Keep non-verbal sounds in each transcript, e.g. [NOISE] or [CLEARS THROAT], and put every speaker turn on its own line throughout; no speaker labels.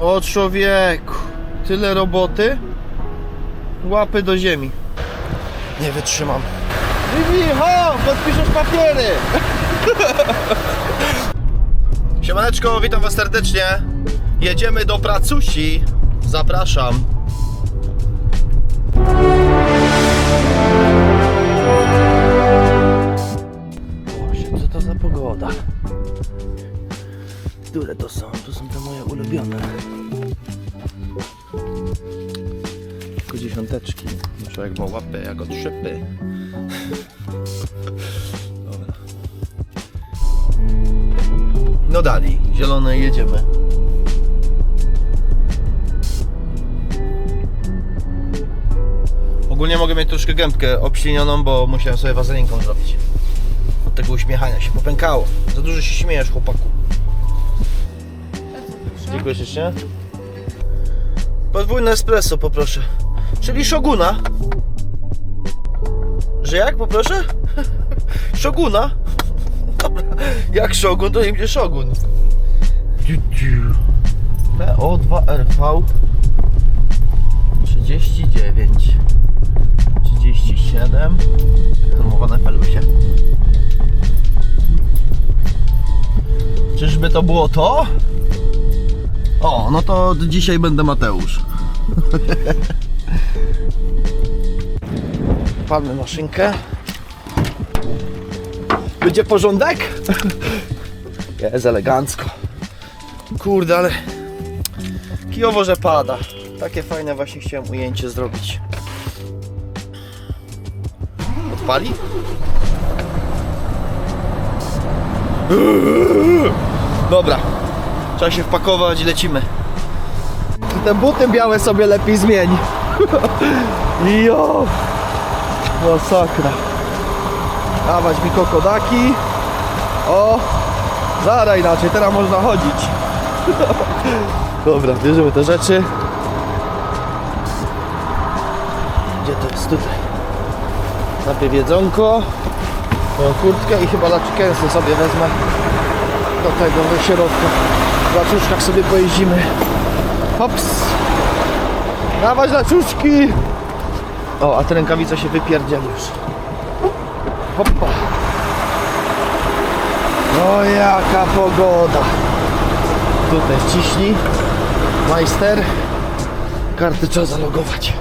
O człowieku, tyle roboty. Łapy do ziemi. Nie wytrzymam. Vivi, ho, podpiszesz papiery. [LAUGHS] Siemaneczko, witam was serdecznie. Jedziemy do Pracusi. Zapraszam. Które to są? To są te moje ulubione. Tylko dziesiąteczki. Człowiek ma łapy jak od szypy. Dobra. No dalej, zielone jedziemy. Ogólnie mogę mieć troszkę gębkę obślinioną, bo musiałem sobie wazelinką zrobić. Od tego uśmiechania się popękało. Za dużo się śmiejesz, chłopaku. Dziękuję ślicznie. Podwójne espresso poproszę. Czyli Shoguna. Że jak poproszę? [LAUGHS] Shoguna. Dobra. Jak Shogun, to nie będzie Shogun. PO2RV 39 37 Formowane pelusie. Czyżby to było to? O, no to dzisiaj będę Mateusz. Palmy maszynkę. Będzie porządek? Jest elegancko. Kurde, ale kijowo, że pada. Takie fajne właśnie chciałem ujęcie zrobić. Odpali? Dobra, trzeba się wpakować i lecimy. Te buty białe sobie lepiej zmień. [LAUGHS] Jo! Masakra. Dawać mi kokodaki. O! Zara inaczej, teraz można chodzić. [LAUGHS] Dobra, bierzemy te rzeczy. Gdzie to jest? Tutaj. Najpierw jedzonko. Moją kurtkę i chyba laczkęsy sobie wezmę do tego, do środka. W laczuszkach sobie pojeździmy. Hops! Dawać laczuszki! O, a te rękawice się wypierdzieli już. Hoppa! O, jaka pogoda! Tutaj wciśnij. Majster. Karty trzeba zalogować.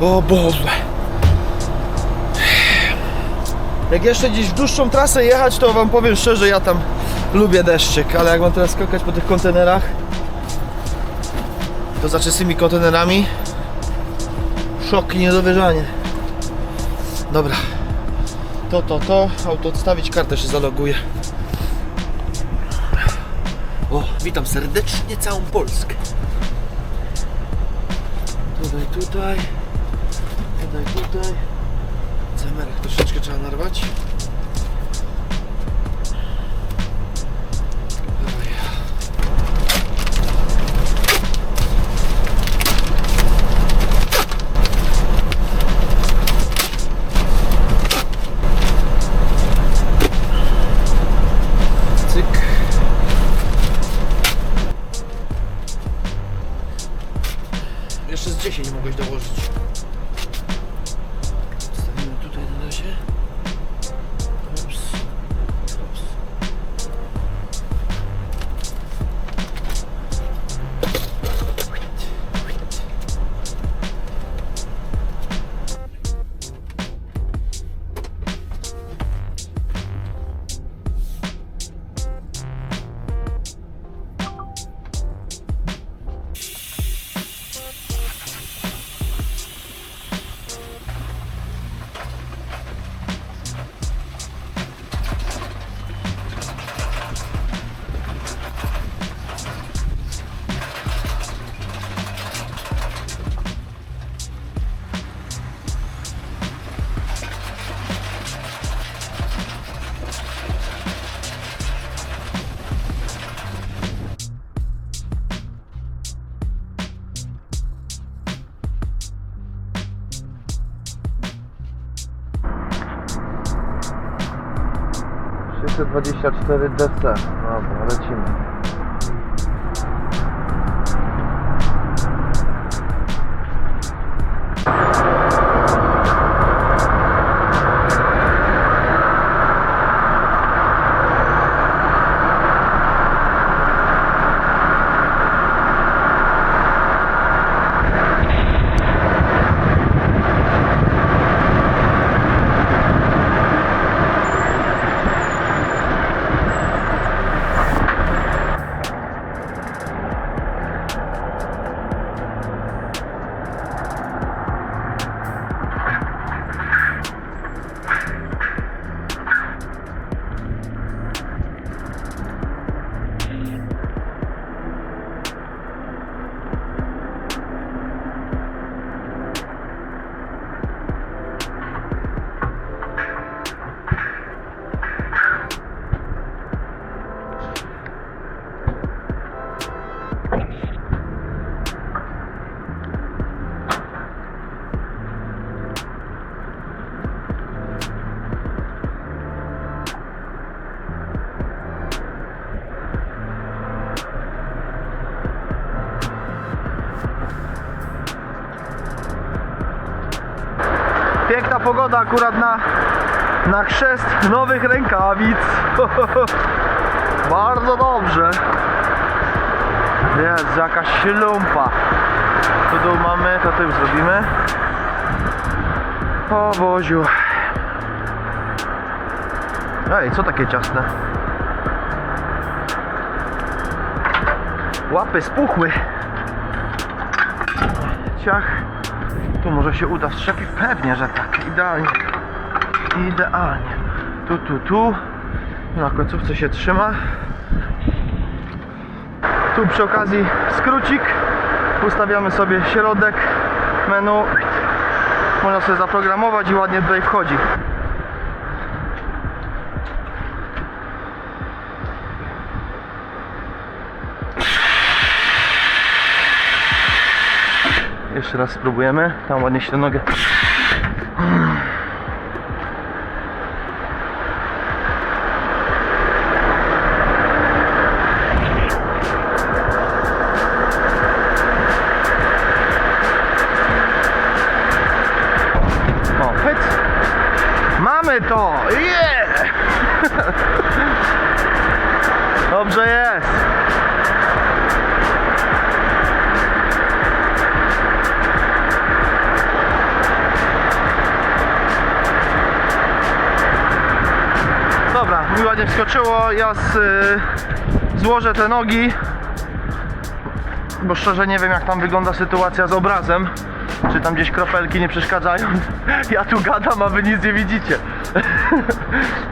O Boże! Jak jeszcze gdzieś w dłuższą trasę jechać, to wam powiem szczerze, ja tam lubię deszczyk, ale jak mam teraz skakać po tych kontenerach, to za czystymi kontenerami szok i niedowierzanie. Dobra. To, to, to. Auto odstawić, kartę się zaloguje. O, witam serdecznie całą Polskę. Tutaj, tutaj. Tutaj, tutaj. Zemerek troszeczkę trzeba narwać. 24DC pogoda akurat na, na chrzest nowych rękawic. [LAUGHS] Bardzo dobrze. Jest jakaś ślumpa. Tu mamy, to tył zrobimy. O Boziu. Ej, co takie ciasne? Łapy spuchły. Ciach. Tu może się uda strzepić? Pewnie, że tak. Idealnie. Idealnie. Tu, tu, tu. Na końcówce się trzyma. Tu przy okazji skrócik. Ustawiamy sobie środek menu. Można sobie zaprogramować i ładnie tutaj wchodzi. Jeszcze raz spróbujemy. Tam ładnie się nogę. Mamy to! Ja z, y, złożę te nogi. Bo szczerze nie wiem jak tam wygląda sytuacja z obrazem. Czy tam gdzieś kropelki nie przeszkadzają? [LAUGHS] Ja tu gadam, a wy nic nie widzicie. [LAUGHS]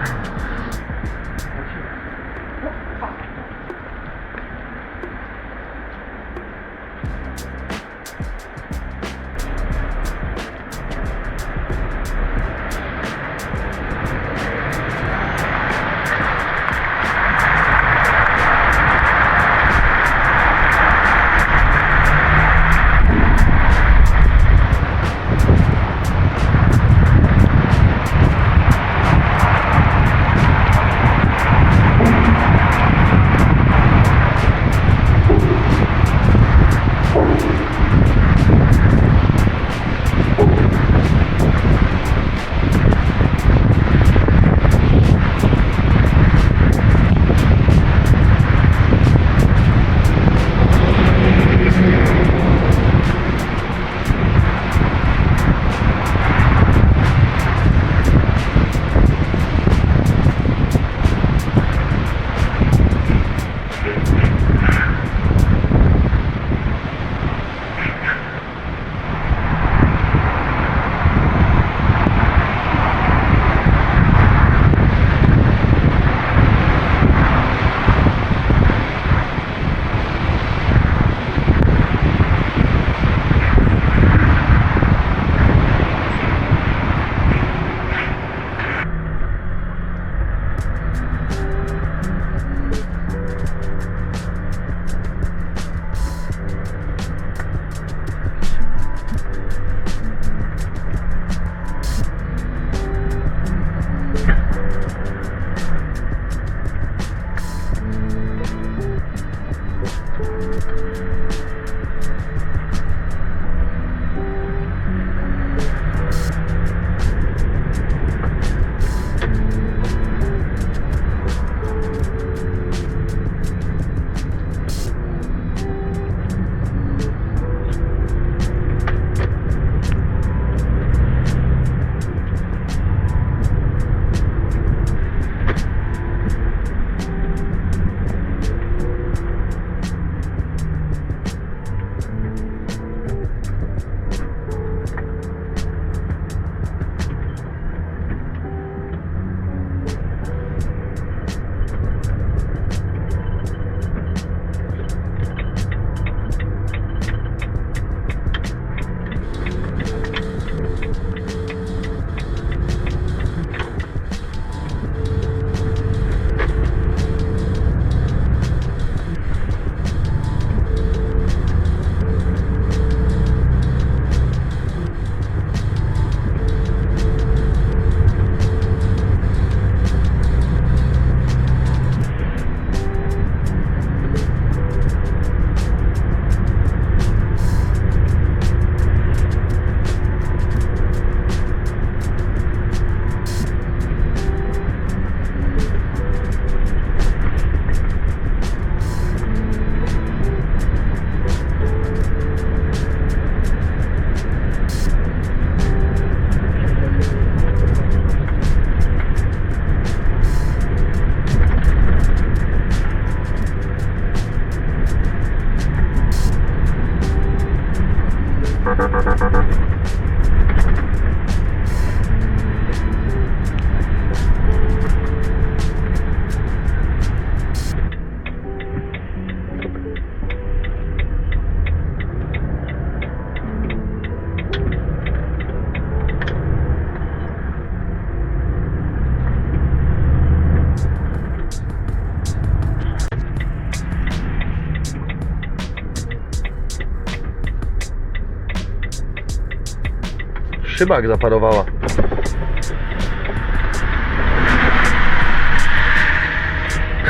Szybak zaparowała.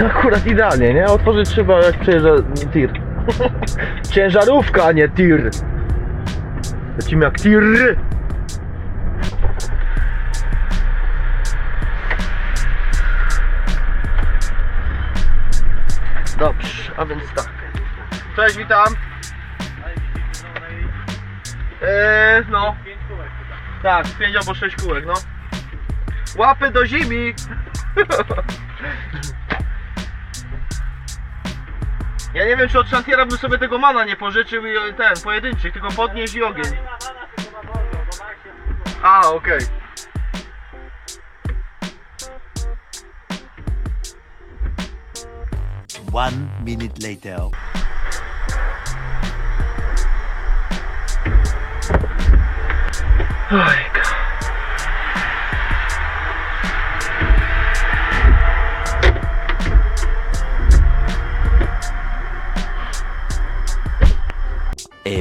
[LAUGHS] Akurat idealnie, nie? Otworzyć szybę jak przejeżdża tir. [LAUGHS] Ciężarówka, a nie tir. Lecimy jak tir. Dobrze, a więc tak. Cześć, witam. Eee, no. Tak, 5 albo 6 kółek, no. Łapy do zimi! Ja nie wiem, czy od Shantiera bym sobie tego mana nie pożyczył i ten, pojedynczy, tylko podnieść i ogień. A, okej.
One minute later. A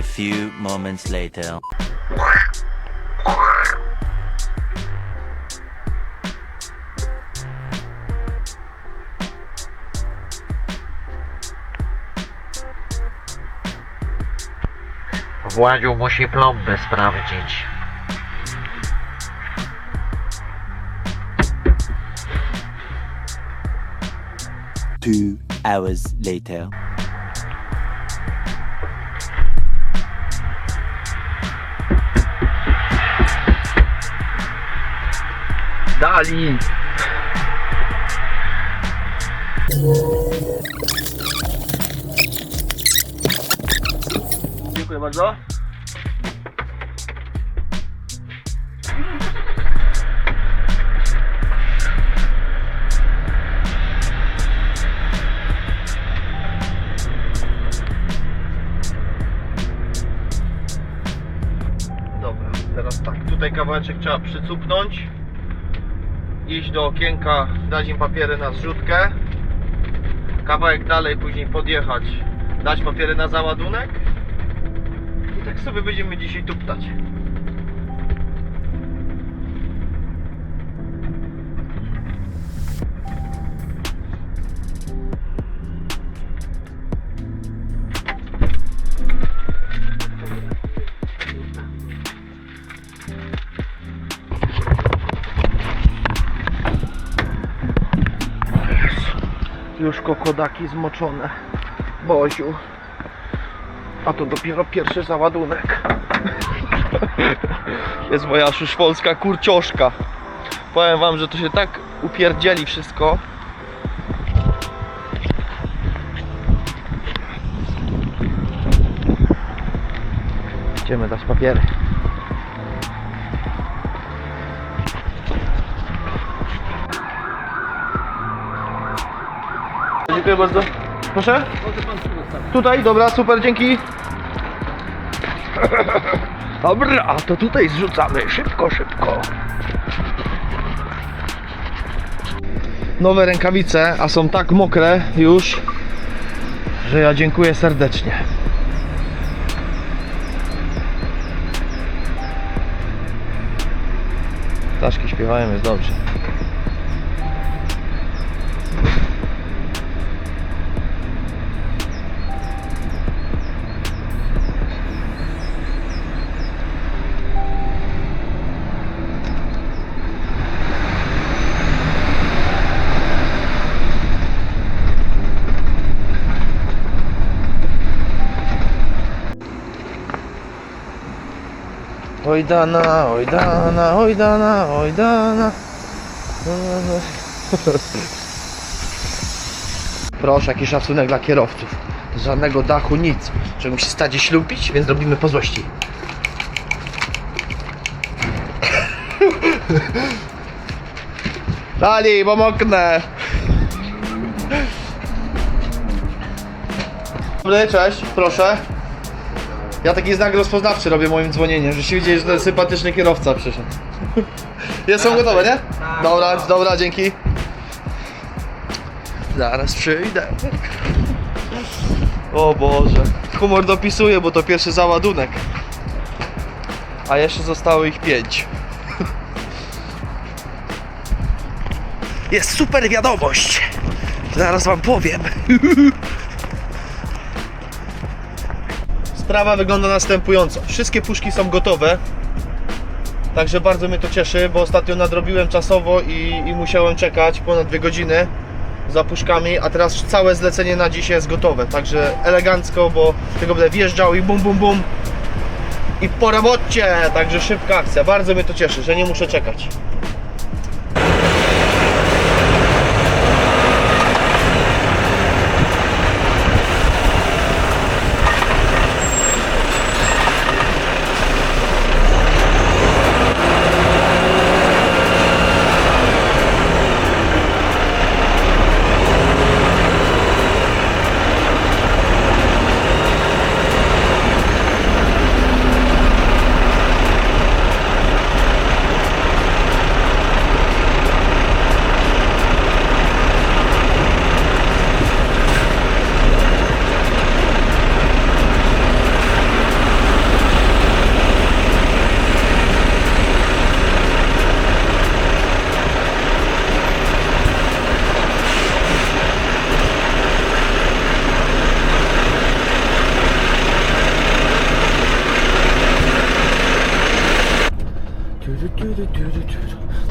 few moments later.
Władziu musi plombę sprawdzić.
Two hours later.
Dali! Dziękuję bardzo. Kawałeczek trzeba przycupnąć iść do okienka, dać im papiery na zrzutkę, kawałek dalej później podjechać, dać papiery na załadunek i tak sobie będziemy dzisiaj tuptać. Kokodaki zmoczone. Boziu. A to dopiero pierwszy załadunek. [LAUGHS] Jest moja szuszwolska kurcioszka. Powiem wam, że to się tak upierdzieli wszystko. Idziemy dać papiery. Dziękuję bardzo. Proszę? Tutaj, dobra, super, dzięki. [CLEARS THROAT] Dobra, a to tutaj zrzucamy. Szybko, szybko. Nowe rękawice, a są tak mokre już, że ja dziękuję serdecznie. Ptaszki śpiewają, jest dobrze. Oj dana, oj dana, oj dana, oj dana. [LAUGHS] Proszę, jakiś szacunek dla kierowców. Żadnego dachu, nic. Że musi stać i ślupić, więc robimy po złości. [LAUGHS] Dali, pomoknę. Dobry, cześć, proszę. Ja taki znak rozpoznawczy robię moim dzwonieniem, że się widzieli, że ten sympatyczny kierowca przyszedł. [LAUGHS] Jest są gotowe, nie? Dobra, dobra, dzięki. Zaraz przyjdę. O Boże. Humor dopisuje, bo to pierwszy załadunek. A jeszcze zostało ich pięć. [LAUGHS] Jest super wiadomość. Zaraz wam powiem. [LAUGHS] Sprawa wygląda następująco. Wszystkie puszki są gotowe. Także bardzo mnie to cieszy, bo ostatnio nadrobiłem czasowo i, i musiałem czekać ponad dwie godziny za puszkami, a teraz całe zlecenie na dziś jest gotowe. Także elegancko, bo tylko będę wjeżdżał i bum bum bum i po robocie. Także szybka akcja. Bardzo mnie to cieszy, że nie muszę czekać.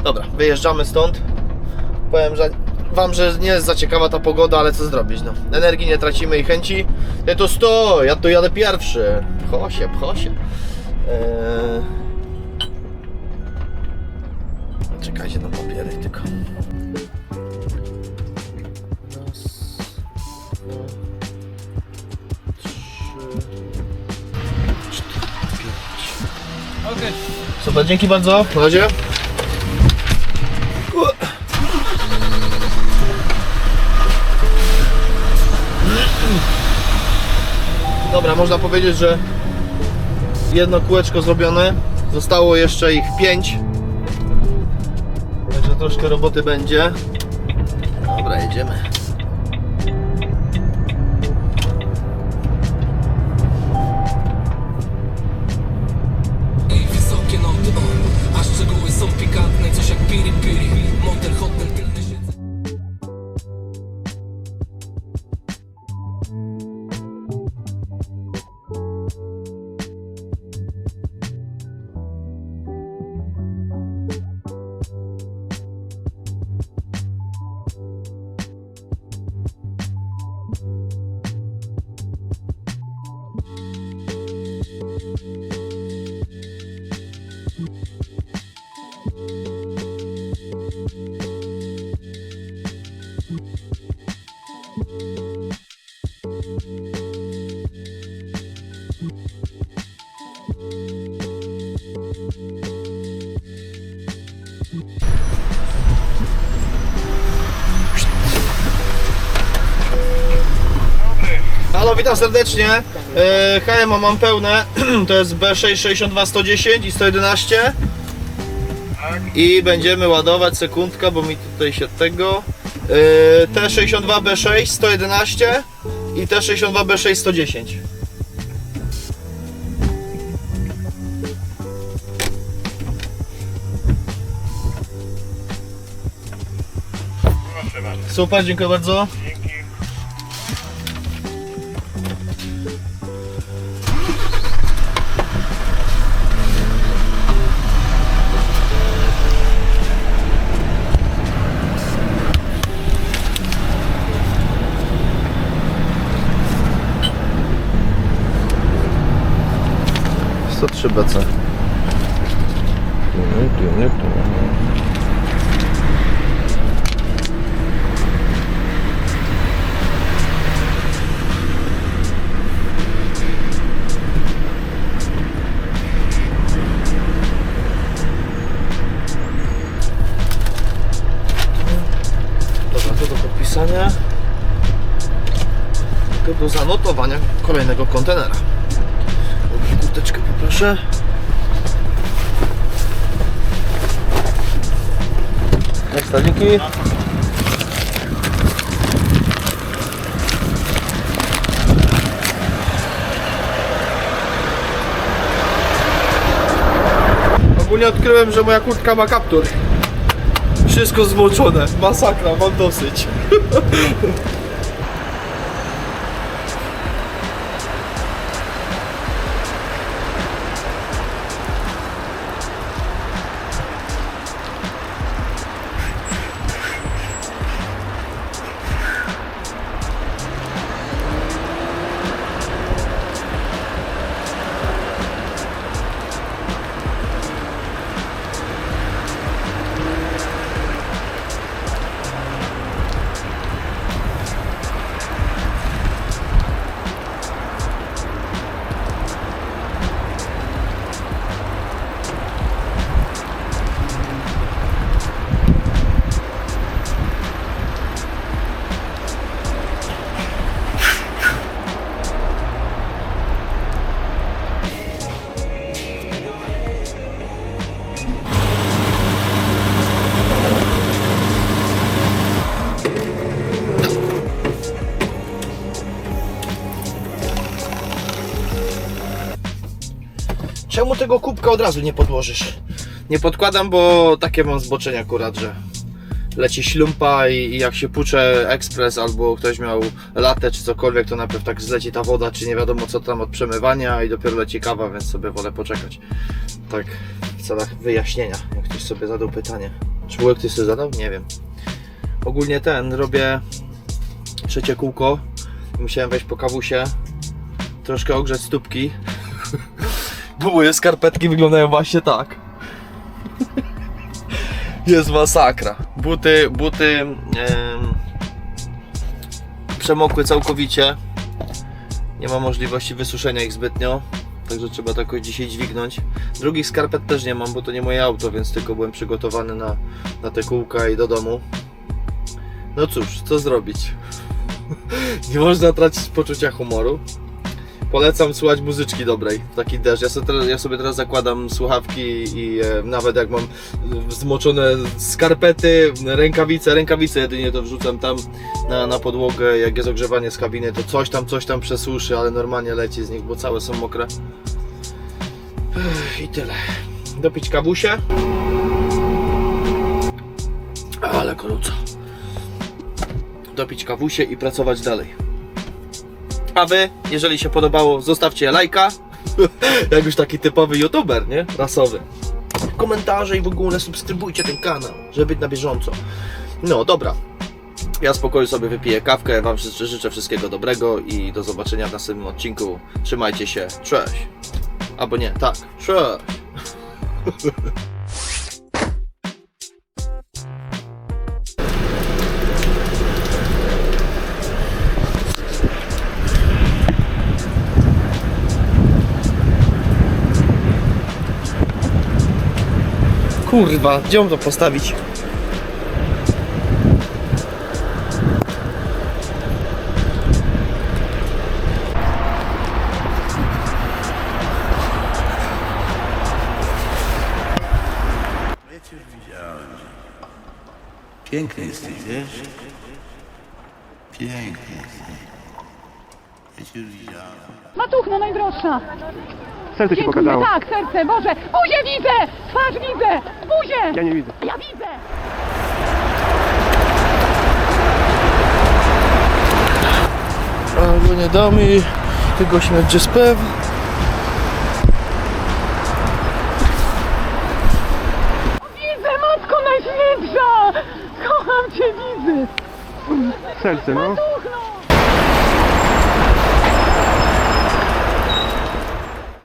Dobra, wyjeżdżamy stąd. Powiem, że Wam, że nie jest za ciekawa ta pogoda, ale co zrobić, no. Energii nie tracimy i chęci. Nie to sto, ja tu jadę pierwszy. Pcho się, pcho się. Eee... Czekajcie na papiery tylko. Cztery, pięć. Super, dzięki bardzo. Na razie. Dobra, można powiedzieć, że jedno kółeczko zrobione. Zostało jeszcze ich pięć. Także troszkę roboty będzie. Dobra, jedziemy. Halo, witam serdecznie. E, HMO mam pełne. [CLEARS THROAT] To jest B6 62 110 i 111. I będziemy ładować sekundka, bo mi tutaj się tego. E, T62 B6 111 i T62 B6 110. Super, dziękuję bardzo. czy BC? Tu do zanotowania kolejnego kontenera. Poproszę. Jak staniki? Ogólnie odkryłem, że moja kurtka ma kaptur. Wszystko zmoczone. Masakra, mam dosyć. [LAUGHS] Czemu tego kubka od razu nie podłożysz? Nie podkładam, bo takie mam zboczenia akurat, że leci ślumpa i, i jak się pucze ekspres albo ktoś miał latę czy cokolwiek, to najpierw tak zleci ta woda, czy nie wiadomo co tam od przemywania i dopiero leci kawa, więc sobie wolę poczekać. Tak w celach wyjaśnienia, jak ktoś sobie zadał pytanie. Czy było ktoś sobie zadał? Nie wiem. Ogólnie ten, robię trzecie kółko. Musiałem wejść po kawusie, troszkę ogrzeć stópki, bo moje skarpetki wyglądają właśnie tak. Jest masakra. Buty, buty em, przemokły całkowicie. Nie ma możliwości wysuszenia ich zbytnio. Także trzeba to jakoś dzisiaj dźwignąć. Drugich skarpet też nie mam, bo to nie moje auto, więc tylko byłem przygotowany na, na te kółka i do domu. No cóż, co zrobić? [LAUGHS] nie można tracić poczucia humoru. Polecam słuchać muzyczki dobrej w taki deszcz. Ja sobie teraz, ja sobie teraz zakładam słuchawki i e, nawet jak mam e, zmoczone skarpety, rękawice, rękawice jedynie to wrzucam tam na, na podłogę, jak jest ogrzewanie z kabiny, to coś tam, coś tam przesuszy, ale normalnie leci z nich, bo całe są mokre. Ech, I tyle. Dopić kawusie. Ale gorąco. Dopić kawusie i pracować dalej. A wy, jeżeli się podobało, zostawcie lajka. [LAUGHS] Jak już taki typowy youtuber, nie? Rasowy. Komentarze i w ogóle subskrybujcie ten kanał, żeby być na bieżąco. No dobra. Ja spokoju sobie wypiję kawkę. Wam życzę wszystkiego dobrego i do zobaczenia w następnym odcinku. Trzymajcie się. Cześć. Albo nie, tak. Cześć. [LAUGHS] Kurwa, gdzie mam to postawić?
Piękny jesteś, wiesz? Piękny jesteś. Ja cię już widziałem.
Matuchno najdroższa.
Serce ci
Dziękuję.
pokazało.
Tak, serce, Boże. Buzię widzę! Twarz widzę! Buzię!
Ja nie widzę.
Ja widzę!
Albo nie damy tego śmierci spew.
Widzę, Matko Najświętsza! Kocham Cię, widzę!
Serce, no.